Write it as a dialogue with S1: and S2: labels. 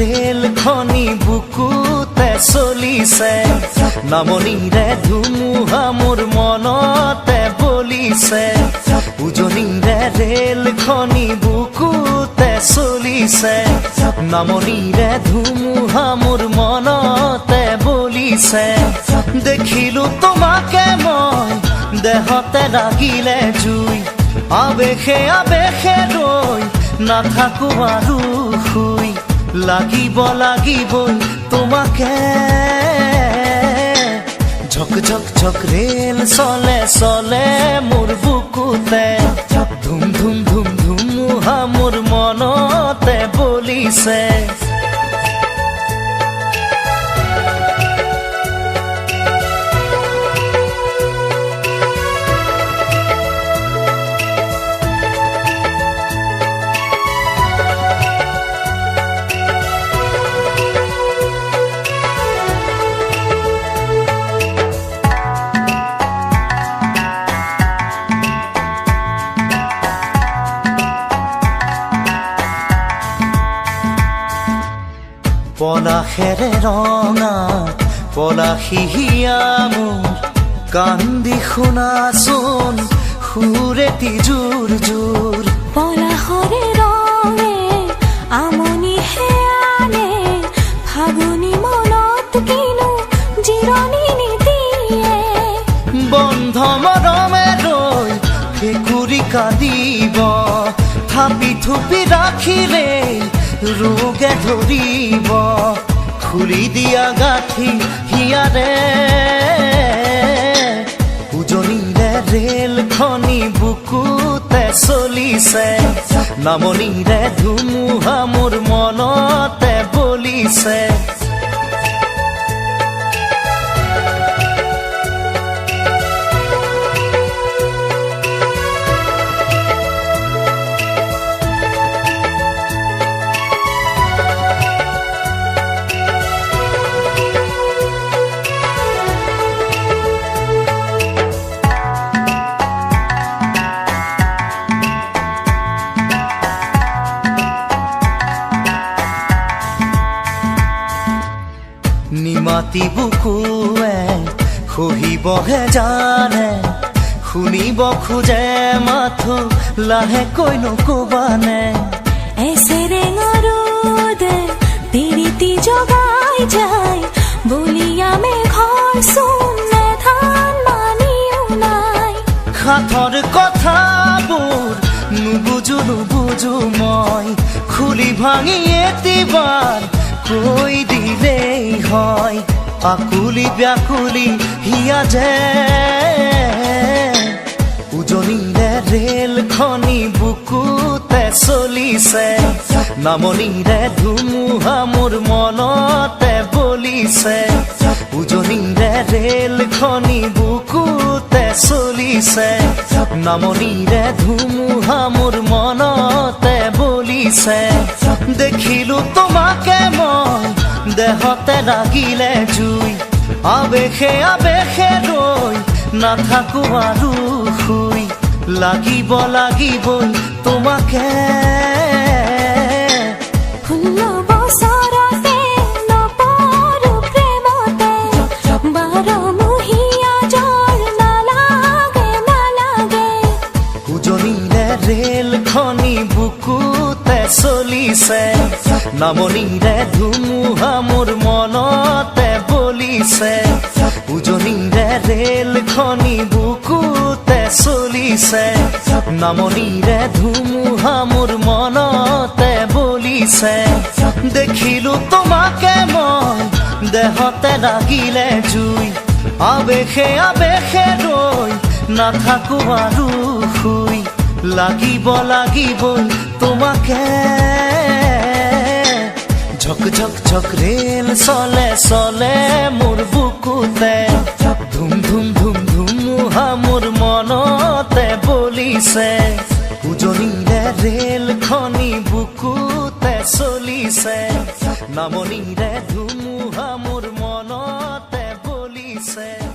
S1: Rail খনি বুকুতে চলিছে। নামনিৰে ধুমুহা মোৰ মনতে বলিছে। উজনিৰে ৰেল খনি বুকুতে চলিছে। নামনিৰে ধুমুহা মোৰ মনতে বলিছে। দেখিলো তোমাকে মই, দেহতে লাগিলে জুই। আবেশে আবেশে ৰৈ, নাথাকো আৰু শুই। লাগিব লাগিব তোমাকে ঝক ঝক ঝক রেল চলে চলে মোৰ বুকুতে ধুম ধুম ধুম ধুমুহা মোৰ মনতে বলিছে পলাশেৰে ৰঙা পলাশিহিয়া মোৰ কান্দি শুনাচোন সুৰেটি জোৰ জোৰ
S2: পলাশৰে ৰঙে আমনি হেয়ানে ফাগুনি মনত কিনো জিৰণি নিদিয়ে
S1: বন্ধ মৰমে ৰৈ ভেকুৰী কান্দিব থাপি থুপি ৰাখিলে ৰোগে ধৰিব খুলি দিয়া গাঁঠি হিয়াৰে উজনিৰে ৰেল খনি বুকুতে চলিছে নামনিৰে ধুমুহা মোৰ মনতে বলিছে। নিমাতি বুকুৱে সহিবহে জানে শুনিব খোজে মাথো লাহেকৈ নকবানে
S2: এসেৰেঙৰুদে পিৰিতি জগাই যায় বলিয়া মেঘৰ চুনে ধান মানিও নাই।
S1: সাথৰ কথাবোৰ নুবুজো নুবুজো মই খুলি ভাঙি এটিবাৰ কৈ দিলেই হয়? আকুলি ব্যাকুলি হিয়া যে। উজনিৰে ৰেল খনি বুকুতে চলিছে। নামনিৰে ধুমুহা মোৰ মনতে বলিছে। উজনিৰে ৰেল খনি বুকুতে চলিছে। নামনিৰে ধুমুহা মোৰ মনতে বলিছে দেখিলো তোমাকে মই দেহতে লাগিলে জুই। আবেশে আবেশে ৰৈ নাথাকো আৰু শুই। লাগিব লাগিবই তোমাকে।
S2: ষোল্ল
S1: ৰেল খনি বুকুতে চলিছে। নামনিৰে ধুমুহা মোৰ মনতে বলিছে। উজনিৰে ৰেল খনি বুকুতে চলিছে। নামনিৰে ধুমুহা মোৰ মনতে বলিছে। দেখিলো তোমাকে মই, দেহতে লাগিলে জুই। আবেশে আবেশে ৰৈ, নাথাকো আৰু লাগিব লাগিব তোমাকে। ঝক ঝক ঝক রেল চলে চলে মোৰ বুকুতে। ধুম ধুম ধুম ধুমুহা মোৰ মনতে বলিছে। উজনিৰে ৰেল খনি বুকুতে চলিছে। নামনিৰে ধুমুহা মোৰ মনতে বলিছে।